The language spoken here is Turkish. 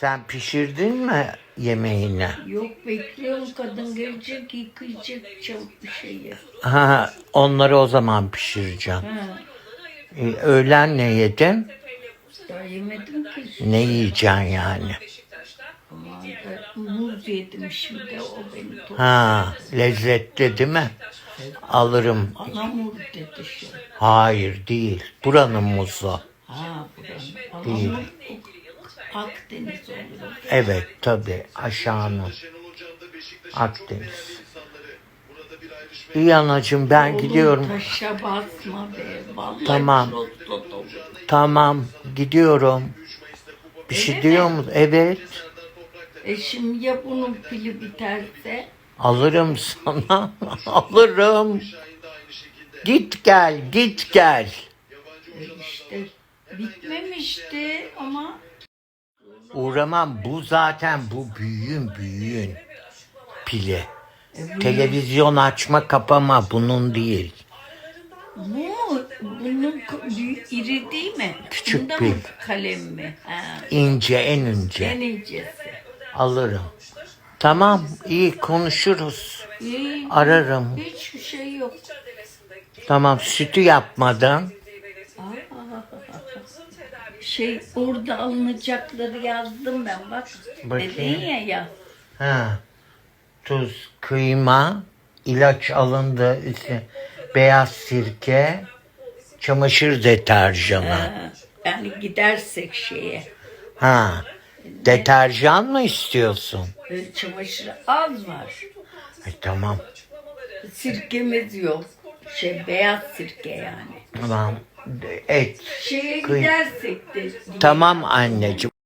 Sen pişirdin mi yemeğini? Yok bekliyorum kadın gelecek yıkayacak çabuk bir şeyi. Ha, onları o zaman pişireceğim. Ha, Ee, öğlen ne yedin? daha yemedim ki. Ne yiyeceksin yani? Aman da muz yedim şimdi o beni topladı. Ha, lezzetli değil mi? Alırım. Anamur dedi şu. Hayır değil. Buranın muzu. Ha buranın. Değil. Akdeniz olur. Evet tabi aşağının. Akdeniz. İyi anacığım ben Oğlum gidiyorum. taşa basma be. Vallahi Tamam. Tamam gidiyorum. Bir şey Öyle diyor mi? musun? Evet. E şimdi ya bunun pili biterse? Alırım sana. Alırım. Git gel, git gel. E işte bitmemişti ama Uğramam. Bu zaten bu büyüğün büyüğün pili. e, Televizyon açma kapama bunun değil. bu? Bunun iri değil mi? Küçük Bunda mı kalem mi? Ha, İnce en ince. en incesi. Alırım. Tamam iyi konuşuruz. İyi, Ararım. Hiçbir şey yok. Tamam sütü yapmadan. Şey orada alınacakları yazdım ben bak. Bakayım. Dedin ya ya. Ha. Tuz, kıyma, ilaç alındı. üstüne Beyaz sirke, çamaşır deterjanı. Ha, Yani gidersek şeye. Ha. Deterjan mı istiyorsun? e, Çamaşır az var. E, tamam. Sirkemiz yok. Şey beyaz sirke yani. Tamam. Et. Şeye gidersek de Tamam anneciğim.